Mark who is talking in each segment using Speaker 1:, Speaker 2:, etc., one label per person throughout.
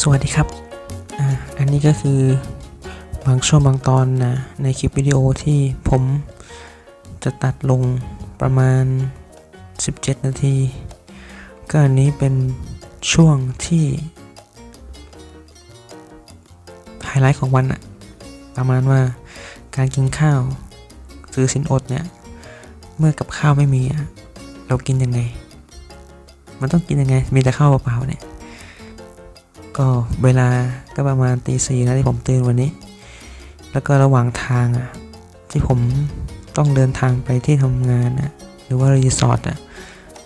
Speaker 1: สวัสดีครับอ่าอันนี้ก็คือบางช่วงบางตอนนะในคลิปวิดีโอที่ผมจะตัดลงประมาณ 17 นาที ก็อันนี้เป็นช่วงที่ไฮไลท์ของวันอะประมาณว่าการกินข้าวซื้อสินอดเนี่ย เมื่อกับข้าวไม่มีอะเรากินยังไง มันต้องกินยังไง มีแต่ข้าวเปล่าๆเนี่ย ก็เวลาก็ประมาณตีสี่นะที่ผมตื่นวันนี้ แล้วก็ระหว่างทางอะที่ผมต้องเดินทางไปที่ทำงานอะหรือว่ารีสอร์ทอะ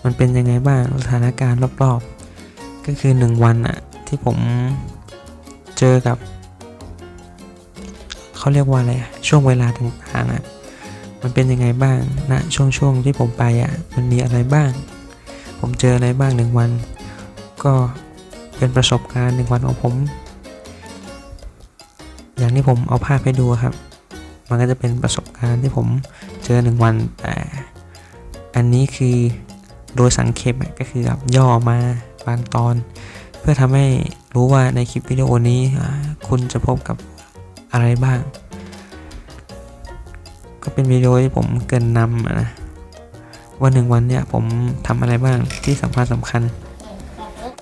Speaker 1: มันเป็นยังไงบ้างสถานการณ์รอบๆ ก็คือหนึ่งวันอะที่ผมเจอกับเขาเรียกว่าอะไรช่วงเวลาต่างๆอะมันเป็นยังไงบ้างณนะช่วงช่วงที่ผมไปอะมันมีอะไรบ้าง ผมเจออะไรบ้างหนึ่งวัน ก็ เป็นประสบการณ์หนึ่งวันของผม อย่างที่ผมเอาภาพให้ดูครับ มันก็จะเป็นประสบการณ์ที่ผมเจอหนึ่งวัน แต่อันนี้คือโดยสังเขปก็คือแบบย่อมาบางตอน เพื่อทำให้รู้ว่าในคลิปวิดีโอนี้คุณจะพบกับอะไรบ้าง ก็เป็นวิดีโอที่ผมเกินนำนะวันหนึ่งวันเนี่ยผมทำอะไรบ้างที่สำคัญสำคัญ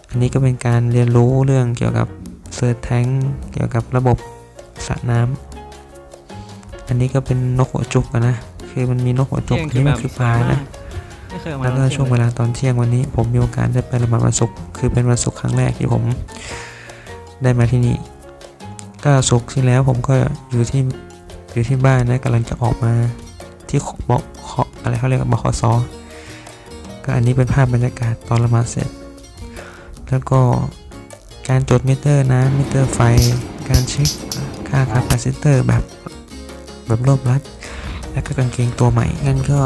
Speaker 1: อันนี้ก็เป็นการเรียนรู้เรื่องเกี่ยวกับเซิร์ชแทงเกี่ยวกับระบบสระน้ำอันนี้ก็เป็นนกหัวจุกอะนะ คือมันมีนกหัวจุกอันนี่มันคือปลานะ
Speaker 2: ไม่เคยออกมา
Speaker 1: แล้วก็ช่วงเวลาตอนเที่ยงวันนี้ ผมมีโอกาสได้ไปละหมาดวันศุกร์คือเป็นวันศุกร์ครั้งแรกที่ผมได้มาที่นี่ก็ศุกร์ที่แล้วผมก็อยู่ที่อยู่ที่บ้านนะกำลังจะออกมาที่บขอะไรเขาเรียกว่าบขสก็อันนี้เป็นภาพบรรยากาศตอนละหมาดเสร็จ แล้วก็การจดมิเตอร์น้ำมิเตอร์ไฟ การเช็คค่าคาปาซิเตอร์แบบแบบรวบรัด แล้วก็กางเกงตัวใหม่ งั้นก็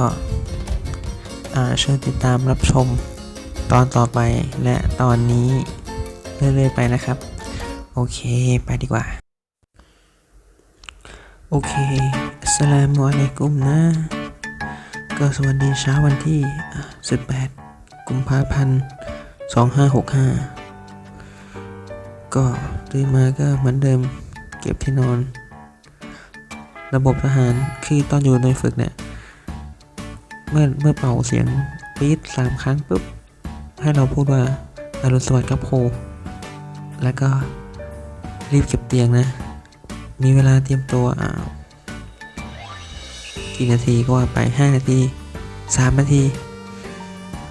Speaker 1: อ่าเชิญติดตามรับชมตอนต่อไปและตอนนี้เรื่อยๆไปนะครับ โอเค ไปดีกว่า โอเคสลามุอะลัยกุมนะ ก็สวัสดีเช้าวันที่ 18 กุมภาพันธ์ 2565 ก็ตื่นมาก็เหมือนเดิมเก็บที่นอน ระบบทหารคือตอนอยู่ในฝึกเนี่ย เมื่อเมื่อเป่าเสียงปี๊ดสามครั้งปุ๊บ ให้เราพูดว่าอรุณสวัสดิ์ครับครูแล้วก็รีบเก็บเตียงนะ มีเวลาเตรียมตัวอ่ากี่นาทีก็ว่าไป 5 นาที 3 นาที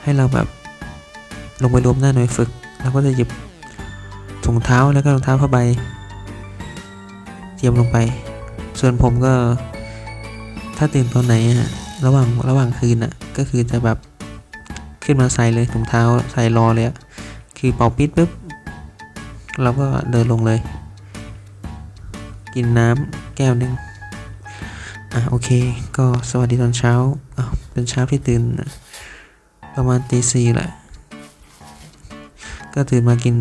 Speaker 1: ให้เราแบบ ลงไปรวมหน้าหน่วยฝึกแล้วก็จะหยิบถุงเท้าแล้วก็รองเท้าผ้าใบเตรียมลงไป ส่วนผมก็ถ้าตื่นตอนไหนอะระหว่างระหว่างคืนอะก็คือจะแบบขึ้นมาใส่เลยถุงเท้าใส่รอเลยอะคือเป่าปิดปุ๊บเราก็เดินลงเลย กินน้ำแก้วหนึ่งอะโอเค ก็สวัสดีตอนเช้าอะเป็นเช้าที่ตื่นประมาณตีสี่แหละ ก็ตื่นมากิน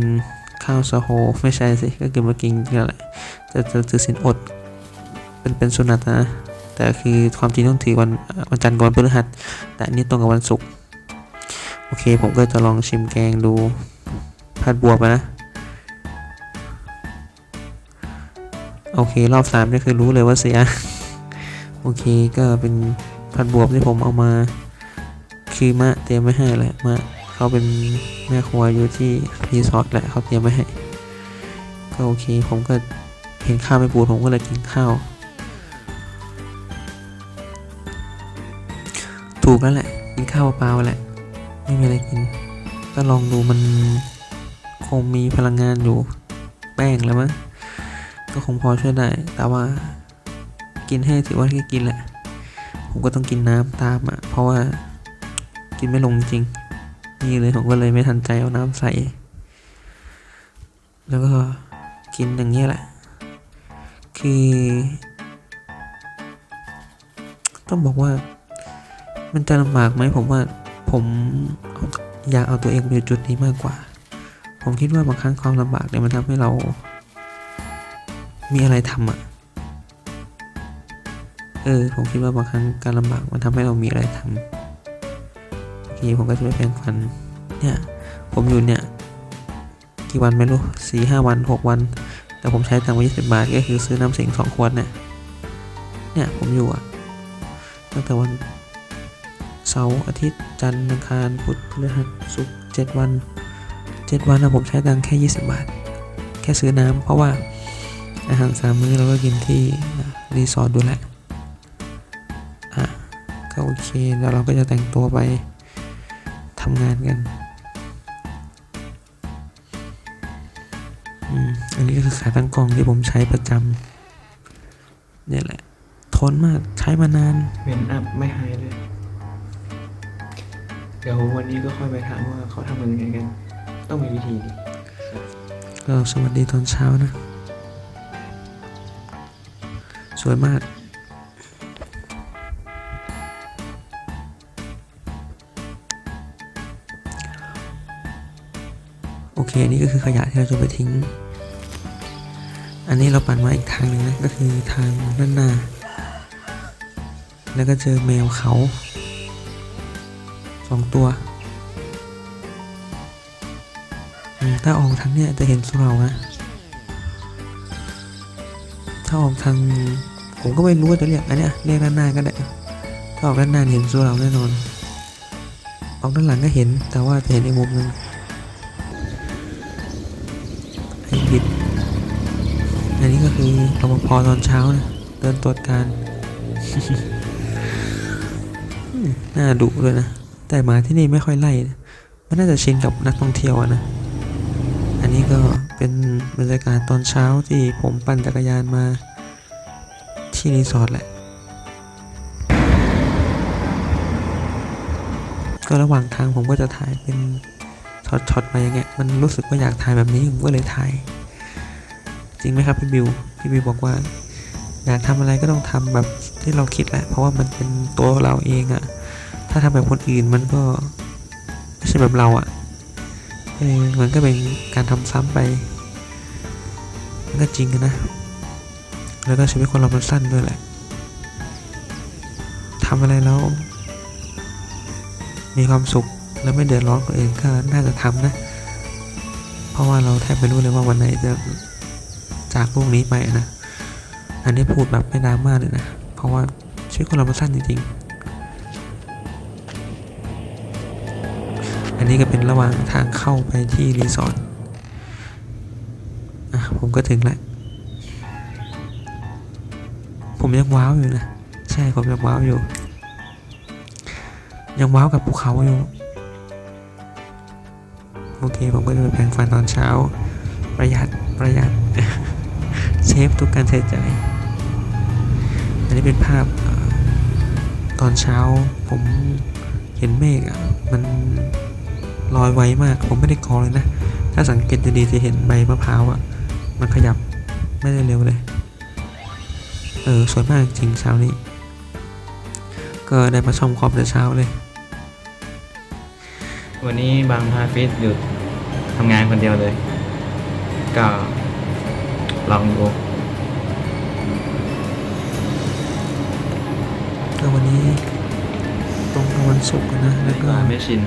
Speaker 1: ข้าวซาโฮไม่ใช่สิ ก็คือมากินนี่แหละจะจะถือสินอด เป็นเป็นสุนัตนะ แต่คือความจริงต้องถือวันวันจันทร์ก่อนพฤหัส แต่อันนี้ตรงกับวันศุกร์โอเค ผมก็จะลองชิมแกงดูผัดบวบนะ โอเค รอบสามนี่คือรู้เลยว่าเสีย โอเคก็เป็นผัดบวบที่ผมเอามา คือมะเตรียมไว้ให้แหละมะ เขาเป็นแม่ครัวอยู่ที่รีสอร์ทแหละเขาเตรียมไว้ให้ก็โอเค ผมก็เห็นข้าวไม่ปูผมก็เลยกินข้าว ถูกแล้วแหละ กินข้าวเปล่าแหละ ไม่มีอะไรกิน ก็ลองดูมันคงมีพลังงานอยู่แป้งแล้วมั้งก็คงพอช่วยได้ แต่ว่ากินให้ถือว่าที่กินแหละ ผมก็ต้องกินน้ำตามอะ เพราะว่ากินไม่ลงจริง นี่เลยผมก็เลยไม่ทันใจเอาน้ำใส่ แล้วก็กินอย่างเงี้แหละ คือ ต้องบอกว่า มันจะลำบากไหมผมว่าผมอยากเอาตัวเองไปจุดนี้มากกว่า ผมคิดว่าบางครั้งความลำบากเนี่ยมันทำให้เรา มีอะไรทำอะ่ะเออผมคิดว่าบางครั้งการลำบากมันทำให้เรามีอะไรทำ โอผมก็จะไปแปรงฟัน เนี่ย ผมอยู่เนี่ย กี่วันไม่รู้สี่ห้าวันหกวัน แต่ผมใช้ตังค์ไว้ยี่สิบบาท ก็คือซื้อน้ำสิงสองขวดเนี่ย เนี่ยผมอยู่อะตั้งแต่วันเสาร์อาทิตย์จันทร์อังคารพุธพฤหัสศุกร์เจ็ดวันเจ็ดวันนะผมใช้ตังค์แค่ยี่สิบบาท แค่ซื้อน้ำเพราะว่าอาหารสามมื้อเราก็กินที่รีสอร์ทดูแลอะก็โอเคแล้วเราก็จะแต่งตัวไปำงานกันอืมอันนี้ก็คือขาตั้งกล้องที่ผมใช้ประจำเนี่ยแหละ ทนมากใช้มานาน
Speaker 2: เมนอัพไม่หายเลย เดี๋ยววันนี้ก็ค่อยไปถามว่าเขาทำมันยังไงกัน ต้องมีวิธีดิ
Speaker 1: ก็สวัสดีตอนเช้านะ สวยมาก โอเคนี่ก็คือขยะที่เราจะไปทิ้ง อันนี้เราปั่นมาอีกทางหนึ่งนะก็คือทางด้านหน้า แล้วก็เจอแมวเขาสองตัว ถ้าออกทางเนี้ยจะเห็นสุเหรานะ ถ้าออกทางผมก็ไม่รู้ว่าจะเรียกอันเนี้ยเรียกด้านหน้าก็ได้ ถ้าออกด้านหน้าเห็นสุเหราแน่นอน ออกด้านหลังก็เห็นแต่ว่าจะเห็นอีกมุมหนึง นนี้ก็คือรปภตอนเช้านะเดินตรวจการน่าดุเลยนะ แต่หมาที่นี่ไม่ค่อยไล่นะมันน่าจะชินกับนักท่องเที่ยวอะนะ อันนี้ก็เป็นบรรยากาศตอนเช้าที่ผมปั่นจักรยานมา ที่รีสอร์ทแหละ ก็ระหว่างทางผมก็จะถ่ายเป็นช็อตๆไปอย่างเงี้ย มันรู้สึกว่าอยากถ่ายแบบนี้ผมก็เลยถ่าย จริงไหมครับพี่บิวพี่บิวบอกว่าอยากทำอะไรก็ต้องทำแบบที่เราคิดแหละเพราะว่ามันเป็นตัวเราเองอะถ้าทำแบบคนอื่นมันก็ไม่ใช่แบบเราอะเออมันก็เป็นการทำซ้ำไปมันก็จริงนะ แล้วก็ชีวิตคนเรามันสั้นด้วยแหละทำอะไรแล้วมีความสุขแล้วไม่เดือดร้อนคนอื่นก็น่าจะทำนะ เพราะว่าเราแทบไม่รู้เลยว่าวันไหนจะ จากโลกนี้ไปนะ อันนี้พูดแบบไม่ดราม่าเลยนะ เพราะว่าชีวิตคนเรามันสั้นจริงๆ อันนี้ก็เป็นระหว่างทางเข้าไปที่รีสอร์ท อะผมก็ถึงแล้วผมยังว้าวอยู่นะ ใช่ผมยังว้าวอยู่ ยังว้าวกับภูเขาอยู่โอเค ผมก็จะไปแปรงฟันตอนเช้า ประหยัดประหยัด ฟทุกการใช้จ่าย อันนี้เป็นภาพอตอนเช้าผมเห็นเมฆอะมันลอยไวมาก ผมไม่ได้กอเลยนะ ถ้าสังเกตดีๆจะเห็นใบมะพร้าวอะ มันขยับไม่ได้เร็วเลย เออ สวยมากจริงเช้านี้ ก็ได้มาชมความแต่เช้าเลย
Speaker 2: วันนี้บางฮาฟิสหยุดทำงานคนเดียวเลย ก็ลองดู
Speaker 1: ก็วันนี้ ตรงกับวันศุกร์อะนะแล้วก็
Speaker 2: ก็ไม่ชิน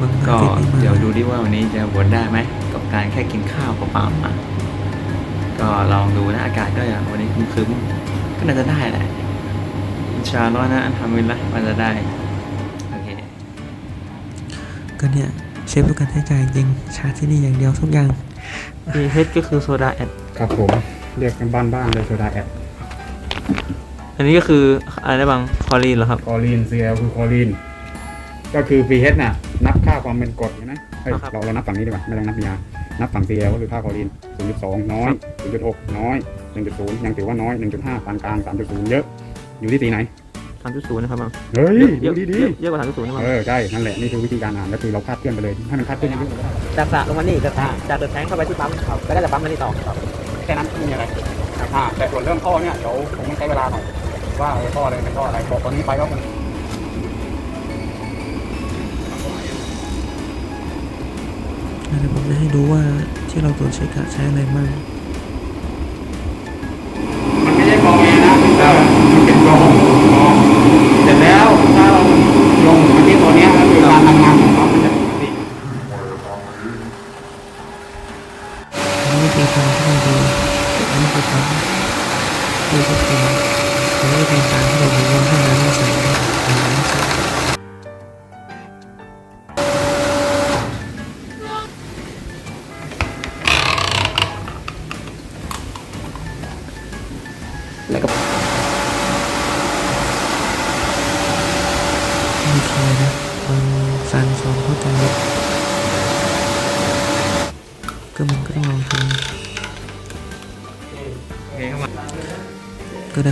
Speaker 1: บาง
Speaker 2: ก็
Speaker 1: อาทิตย์ไม่มา
Speaker 2: เดี๋ยวดูดิว่าวันนี้จะวนได้ไหมกับการแค่กินข้าวเปล่าๆมาก็ลองดูนะอากาศก็อย่างวันนี้ครึ้มๆก็น่าจะได้แหละอินชาอัลลอฮ์นะอันทำวิลละมันจะได้โอเค
Speaker 1: ก็เนี่ยเชฟทุกการใช้จ่ายจริงชาร์จที่นี่อย่างเดียวทุกอย่าง
Speaker 2: PH ก็คือโซดาแอด
Speaker 3: ครับผม เรียกกันบ้านๆเลยโซดาแอด
Speaker 2: อันนี้ก็คืออะไรได้บ้างคอลีนเหรอครับ
Speaker 3: คอลีน CL คือคอลีน ก็คือ pH น่ะ นับค่าความเป็นกรดนะเฮ้ย
Speaker 2: ครับ
Speaker 3: เราเรานับฝั่งนี้ดีกว่าไม่ต้องนับยา นับฝั่ง CL ก็คือค่าคอลีน 0.2 น้อย 0.6 น้อย 1.0 ยังถือว่าน้อย 1.5 ปานกลาง 3.0 เยอะ อยู่ที่ตีไหน
Speaker 2: สามจุดศูนย์นะครับบาง
Speaker 3: เฮ้ย
Speaker 2: เย
Speaker 3: ดู
Speaker 2: อะ
Speaker 3: ดี
Speaker 2: เยอะเยอะกว่าสามจุดศูนย์นะบาง
Speaker 3: ๆเออ ใช่ นั่นแหละ นี่คือวิธีการอ่านก็คือเราคาดเคลื่อนไปเลย ให้มันคาดเคลื่อนเรื่อยๆ
Speaker 4: จากสระลงมานี่จากจากเดินแทงเข้าไปที่ปั๊มครับก็ได้จากปั๊มมานี่ต่อครับ
Speaker 3: แค่นั้นไม่มีอะไรอ่าแต่ส่วนเรื่องท่อเนี่ยเดี๋ยวผมต้องใช้เวลาหน่อย ว่าเออท่ออะไรเป็นท่ออะไรบอกตอนนี้ไปก็มัน
Speaker 1: เดี๋ยวผมจะให้ดูว่าที่เราตรวจเช็คใช้อะไรบ้าง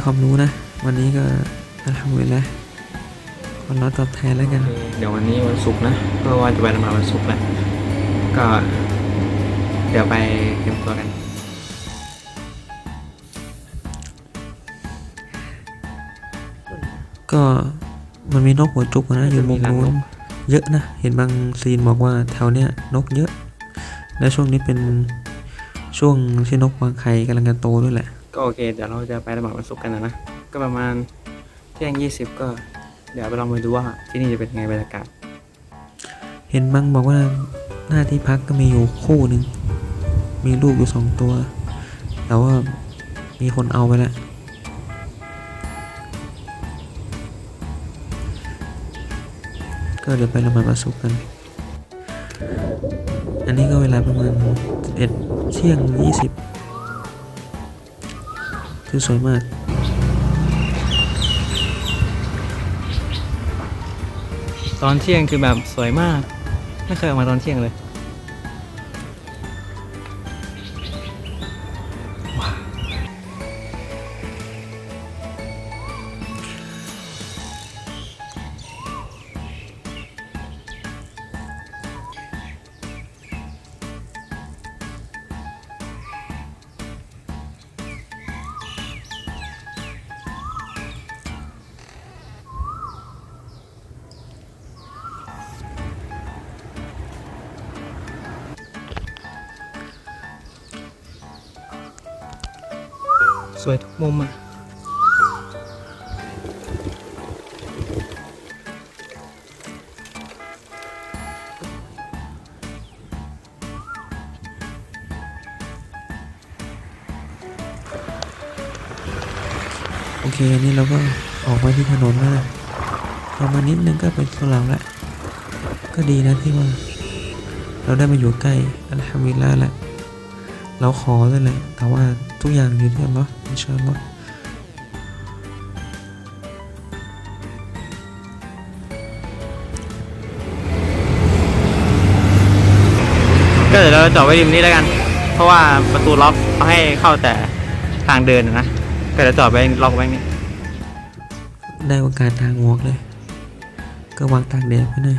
Speaker 3: ค
Speaker 1: วามรู้นะ วันนี้ก็ทำเลยแล้วคนรอตอบแทนแล้วกัน
Speaker 2: เดี๋ยววันนี้วันศุกร์นะเพราะว่าจะไปละหมาดวันศุกร์แหละก็เดี๋ยวไปเตรียมตัวกัน
Speaker 1: ก็มันมีนกหัวจุกนะอยู่มุมนู้นเยอะนะ เห็นบางซีนบอกว่าแถวเนี้ยนกเยอะ และช่วงนี้เป็นช่วงที่นกวางไข่กำลังจะโตด้วยแหละ
Speaker 2: ก็โอเค เดี๋ยวเราจะไปละหมาดวันศุกร์กันนะนะก็ประมาณเที่ยงยี่สิบก็ เดี๋ยวไปลองไปดูว่าที่นี่จะเป็นไงบรรยากาศ
Speaker 1: เห็นบางบอกว่าหน้าที่พักก็มีอยู่คู่หนึ่งมีลูกอยู่สองตัว แต่ว่ามีคนเอาไปแล้วก็เดี๋ยวไปละหมาดวันศุกร์กัน อันนี้ก็เวลาประมาณเอ็ดเที่ยงยี่สิบ คือสวยมาก
Speaker 2: ตอนเที่ยงคือแบบสวยมาก ไม่เคยออกมาตอนเที่ยงเลย สวยทุกมุมอะ
Speaker 1: โอเคอันนี้เราก็ออกมาที่ถนนแล้วนะประมาณนิดนึงก็เป็นสลามแล้วก็ดีนะที่ว่า เราได้มาอยู่ใกล้อัลฮัมดุลิลละแหละ เราขอด้วยแหละแต่ว่าทุกอย่างอยู่ที่อัลลอฮ์อินชาอัลลอฮ์
Speaker 2: ก็เดี๋ยวเราจอดไว้ริมนี้แล้วกัน เพราะว่าประตูล็อกเขาให้เข้าแต่ทางเดินนะ ก็เดี๋ยวจอดไว้ล็อกไว้นี่
Speaker 1: ได้โอกาสทางวอกเลย ก็วางตากแดดไว้หน่อย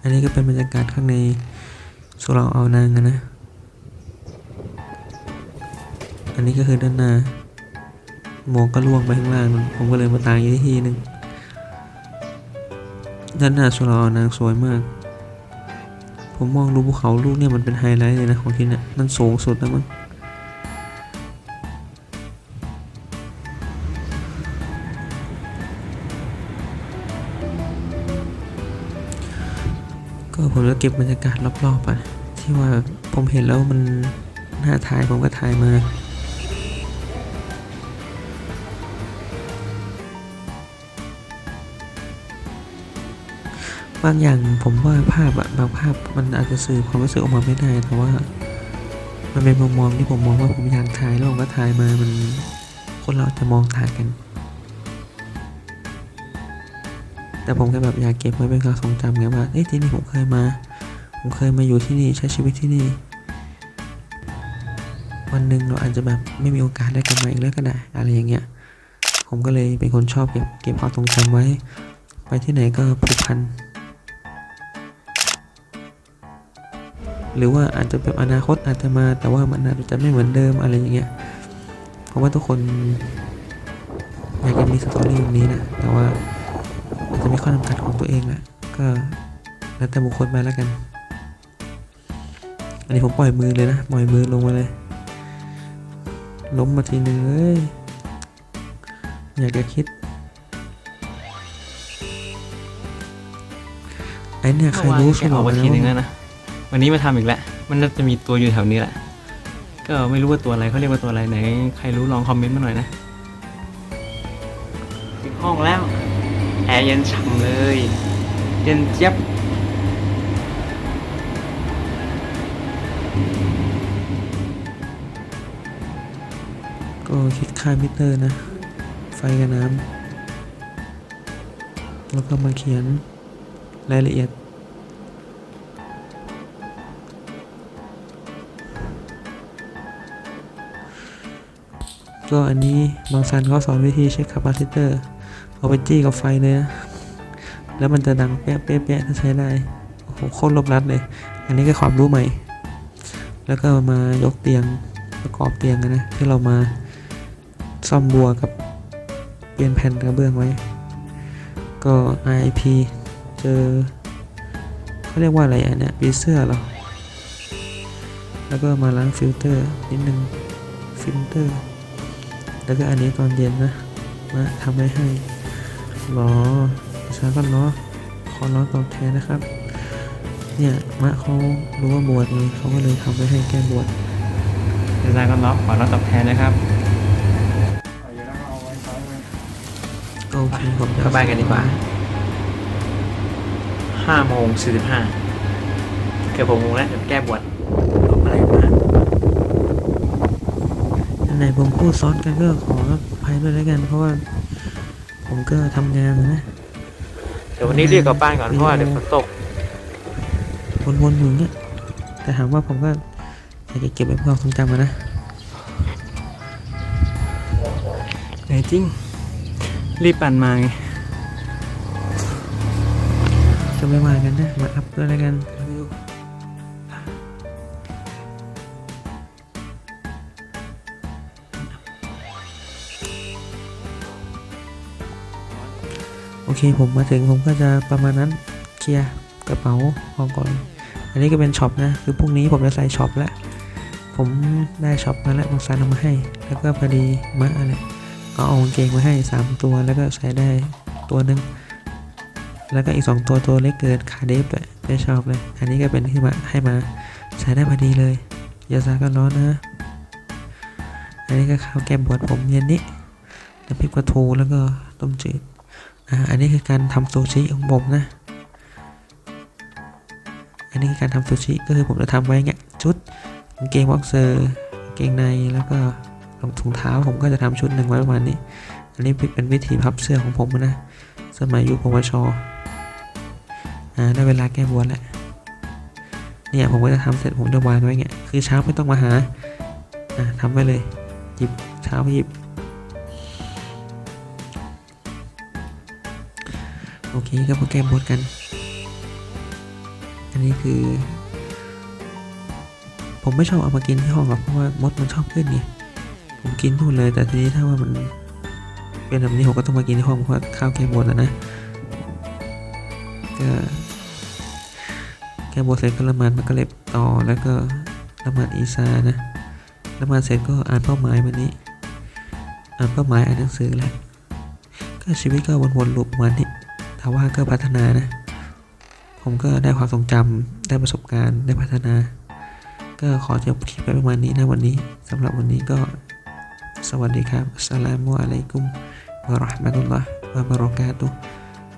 Speaker 1: อันนี้ก็เป็นบรรยากาศข้างในสุเหราเอานางกันนะ อันนี้ก็คือด้านหน้าหมวกก็ล่วงไปข้างล่างผมก็เลยมาตากอีกที่หนึ่งด้านหน้าสุเหราเอนางสวยมาก ผมมองดูภูเขาลูกเนี่ยมันเป็นไฮไลท์เลยนะของที่เนี่ยนั่นสูงสุดแล้วมั้งก็ผมจะเก็บบรรยากาศรอบๆอะที่ว่าผมเห็นแล้วมันน่าถ่ายผมก็ถ่ายมา บางอย่างผมว่าภาพอะบางภาพมันอาจจะสื่อความรู้สึกออกมาไม่ได้แต่ว่า มันเป็นมุมมองที่ผมมองว่าผมอยากถ่ายแล้วผมก็ถ่ายมามันคนเราจะมองถ่ายกัน แต่ผมแค่แบบอยากเก็บไว้เป็นความทรงจำไงว่าเอ้ยที่นี่ผมเคยมา ผมเคยมาอยู่ที่นี่ใช้ชีวิตที่นี่ วันหนึ่งเราอาจจะแบบไม่มีโอกาสได้กลับมาอีกแล้วก็ได้อะไรอย่างเงี้ยผมก็เลยเป็นคนชอบเก็บเก็บความทรงจำไว้ ไปที่ไหนก็ผูกพัน หรือว่าอาจจะแบบอนาคตอาจจะมา แต่ว่ามันอาจจะไม่เหมือนเดิมอะไรอย่างเงี้ยเพราะว่าทุกคนอยากจะมีสตอรี่แบบนี้นะแต่ว่าอาจจะมีข้อจำกัดของตัวเองแหละก็แล้วแต่บุคคลไปแล้วกัน อันนี้ผมปล่อยมือเลยนะปล่อยมือลงมาเลย ล้มมาทีนึงเอ้ยอยากจะคิดไอเนี่ยใครรู้ช่วยบ
Speaker 2: อ
Speaker 1: อ
Speaker 2: อกก
Speaker 1: มา
Speaker 2: มา
Speaker 1: แล้
Speaker 2: ทีนึง
Speaker 1: ว
Speaker 2: แล้วนะ วันนี้มาทำอีกแล้ว มันน่าจะมีตัวอยู่แถวนี้แหละ ก็ไม่รู้ว่าตัวอะไรเขาเรียกว่าตัวอะไรไหน ใครรู้ลองคอมเมนต์มาหน่อยนะถึงห้องแล้ว แอร์เย็นฉ่ำเลย เย็นเจี๊ยบ
Speaker 1: ก็คิดค่ามิเตอร์นะ ไฟกับน้ำแล้วก็มาเขียนรายละเอียด ก็อันนี้บางซันเขาสอนวิธีเช็คคาปาซิเตอร์เอาไปจี้กับไฟเลยนะ แล้วมันจะดังเป๊ะเป๊ะเป๊ะถ้าใช้ได้โอ้โหโคตรลบลัดเลย อันนี้ก็ความรู้ใหม่ แล้วก็มายกเตียงประกอบเตียงกันนะที่เรามาซ่อมบัวกับเปลี่ยนแผ่นกระเบื้องไว้ ก็ IP เจอเขาเรียกว่าอะไรอันเนี้ยปีเสื้อเหรอแล้วก็มาล้างฟิลเตอร์นิดนึงฟิลเตอร์ แล้วก็อันนี้ตอนเย็นนะ มาทำไว้ให้ล้อช้าก็ล้อขอล้อตอบแทนนะครับ เนี่ยมะเขารู้ว่าบวชไงเขาก็เลยทำไว้ให้แก้บวช
Speaker 2: เดี๋ยวอาจารย์ก็รับขอรับตอบแทนนะครับ
Speaker 1: ก็โอเคผมจะ
Speaker 2: เข้าบ้านกันดีกว่าห้าโมงสี่สิบห้าเกือบหกโมงแล้วเดี๋ยวแก้บวชลบอะไรมา
Speaker 1: ไหนผมพูดซ้อนกันก็ขออภัยด้วยแล้วกัน เพราะว่า ผมก็ทำงานนะ
Speaker 2: เดี๋ยววันนี้เรียกกลับบ้านก่อนเพราะว่าเดี๋ยวฝนตก
Speaker 1: วนๆอยู่อย่างเงี้ยแต่ถามว่าผมก็อยากจะเก็บไว้เพื่อความทรงจำอะนะ
Speaker 2: ไหนจริง รีบปั่นมาไง
Speaker 1: จะไม่ว่ากันนะ มาอัพด้วยแล้วกัน เคผมมาถึงผมก็จะประมาณนั้นเคลียร์กระเป๋าของก่อน อันนี้ก็เป็นช็อปนะ คือพรุ่งนี้ผมจะใส่ช็อปแล้ว ผมได้ช็อปมาแล้วบางซานเอามาให้ แล้วก็พอดีมะอะไรก็เอากางเกงมาให้ 3 ตัวแล้วก็ใส่ได้ตัวหนึ่งแล้วก็อีก 2 ตัวตัวเล็กเกินขาเดฟด้วยไม่ชอบเลย อันนี้ก็เป็นที่มาให้มาใส่ได้พอดีเลยอยาซาก็ร้อนนะ อันนี้ก็ข้าวแกงบวชผมเย็นนี้น้ำพริกปลาทูแล้วก็ต้มจืด อ่าอันนี้คือการทำซูชิของผมนะ อันนี้คือการทำซูชิก็คือผมจะทำไว้เงี้ยชุดกางเกงบ็อกเซอร์เกงในแล้วก็รองถุงเท้าผมก็จะทำชุดหนึ่งไว้ประมาณนี้ อันนี้เป็นวิธีพับเสื้อของผมนะ สมัยยุคปวชอ่าได้เวลาแก้บวชแล้วเนี่ยผมก็จะทำเสร็จผมจะวางไว้เงี้ยคือเช้าไม่ต้องมาหาอ่าทำไว้เลยหยิบเช้าหยิบ โอเคก็มาแก้บวชกัน อันนี้คือ ผมไม่ชอบเอามากินที่ห้องหรอกเพราะว่ามดมันชอบขึ้นไงผมกินนู่นเลย แต่ทีนี้ถ้าว่ามันเป็นแบบนี้ผมก็ต้องมากินที่ห้องเพราะข้าวแก้บวชแล้วนะก็แก้บวชเสร็จก็ละหมาดมันก็เล็บต่อแล้วก็ละหมาดอีซานะละหมาดเสร็จก็อ่านเป้าหมายวันนี้ อ่านเป้าหมายอ่านหนังสือแหละก็ชีวิตก็วนๆลูปประมาณนี้ แต่ว่าก็พัฒนานะ ผมก็ได้ความทรงจำได้ประสบการณ์ได้พัฒนา ก็ขอจบคลิปไปประมาณนี้นะวันนี้สำหรับวันนี้ก็สวัสดีครับสลามุอะลัยกุมวะราะห์มะตุลลอฮ์วะบะเราะกาตุ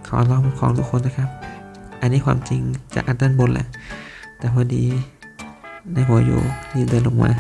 Speaker 1: ขอร้องของทุกคนนะครับ อันนี้ความจริงจะอันด้านบนแหละ แต่พอดีในหัวอยู่นี่เดินลงมา